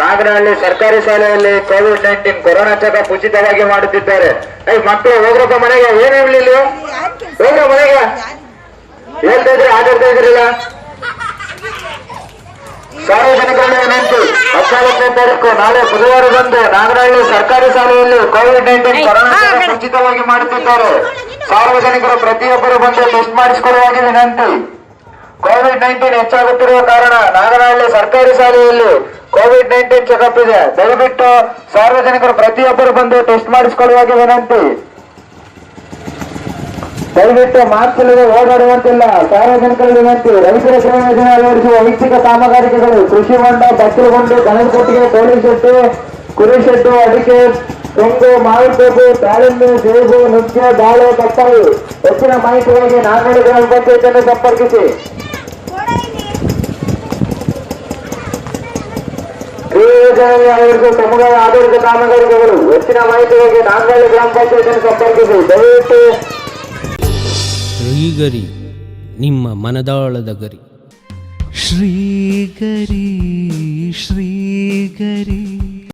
ನಾಗನಹಳ್ಳಿ ಸರ್ಕಾರಿ ಶಾಲೆಯಲ್ಲಿ Covid nineteen corona checkup ಉಚಿತವಾಗಿ ಮಾಡುತ್ತಿದ್ದಾರೆ. ಐ ಮಕ್ಕಳು ಹೋಗ್ರಪ್ಪ ಮನೆಗೆ ಏನ್ ಇರಲಿಲ್ಲ ಹೋಗ್ರ ಮನೆಗೆ? ಹೇಳ್ತಾ ಇದ್ರಿ ಆಟಾಡ್ತಾ ಇದ್ರಿಲ್ಲ? ಸಾರ್ವಜನಿಕರನ್ನು ವಿನಂತಿ. ಹದಿನಾಲ್ಕನೇ ತಾರೀಕು ನಾಳೆ ಬುಧವಾರದಂದು ನಾಗನಹಳ್ಳಿ ಸರ್ಕಾರಿ ಶಾಲೆಯಲ್ಲಿ ಕೋವಿಡ್ ನೈನ್ಟೀನ್ ಕೊರೋನಾ ಚೆಕಪ್ ಉಚಿತವಾಗಿ ಮಾಡುತ್ತಿದ್ದಾರೆ. ಸಾರ್ವಜನಿಕರು ಪ್ರತಿಯೊಬ್ಬರು ಬಂದು ಟೆಸ್ಟ್ ಮಾಡಿಸಿಕೊಳ್ಳುವಾಗಿ ವಿನಂತಿ. ಕೋವಿಡ್ ನೈನ್ಟೀನ್ ಹೆಚ್ಚಾಗುತ್ತಿರುವ ಕಾರಣ ನಾಗನಹಳ್ಳಿ ಸರ್ಕಾರಿ ಶಾಲೆಯಲ್ಲಿ ಕೋವಿಡ್ ನೈನ್ಟೀನ್ ಚೆಕಪ್ ಇದೆ. ದಯವಿಟ್ಟು ಸಾರ್ವಜನಿಕರು ಪ್ರತಿಯೊಬ್ಬರು ಬಂದು ಟೆಸ್ಟ್ ಮಾಡಿಸಿಕೊಳ್ಳುವಾಗಿ ವಿನಂತಿ. ದಯವಿಟ್ಟು ಮಾಸ್ಕ್ ಇಲ್ಲದೆ ಓಡಾಡುವಂತಿಲ್ಲ. ಸಾರ್ವಜನಿಕರ ವಿನಂತಿ. ರೈತರ ಸಂಯೋಜನೆ ಯೋಜನೆ ಅಳವಡಿಸುವ ಐಚ್ಛಿಕ ಕಾಮಗಾರಿಕೆಗಳು ಕೃಷಿ ಹೊಂಡ ಬಚ್ಚಲು ಹೊಂಡ ದನದ ಕೊಟ್ಟಿಗೆ ಕೋಳಿ ಶೆಟ್ಟು, ಕುರಿ ಶೆಟ್ಟು, ಅಡಿಕೆ, ತೆಂಗು, ಮಾವಿನ ತೋಪು ದಾಳಿಂಬೆ ಸೇಬು, ನುಗ್ಗೆ ಬಾಳೆ ಪಪ್ಪಾಯಿ ಹೆಚ್ಚಿನ ಮಾಹಿತಿಗಾಗಿ ನಾಲ್ಕು ಗ್ರಾಮ ಸಂಪರ್ಕಿಸಿ. ಯೋಜನೆಯಲ್ಲಿ ಅಳವಡಿಸುವ ಸಮುದಾಯ ಆಡಳಿತ ಕಾಮಗಾರಿಕೆಗಳು ಹೆಚ್ಚಿನ ಮಾಹಿತಿಗಾಗಿ ನಾಂಗಳ್ಳಿ ಗ್ರಾಮ ಪಂಚಾಯತ್ ಸಂಪರ್ಕಿಸಿ. ದಯವಿಟ್ಟು ಶ್ರೀಗರಿ ನಿಮ್ಮ ಮನದಾಳದ ಗರಿ. ಶ್ರೀಗರಿ ಶ್ರೀಗರಿ.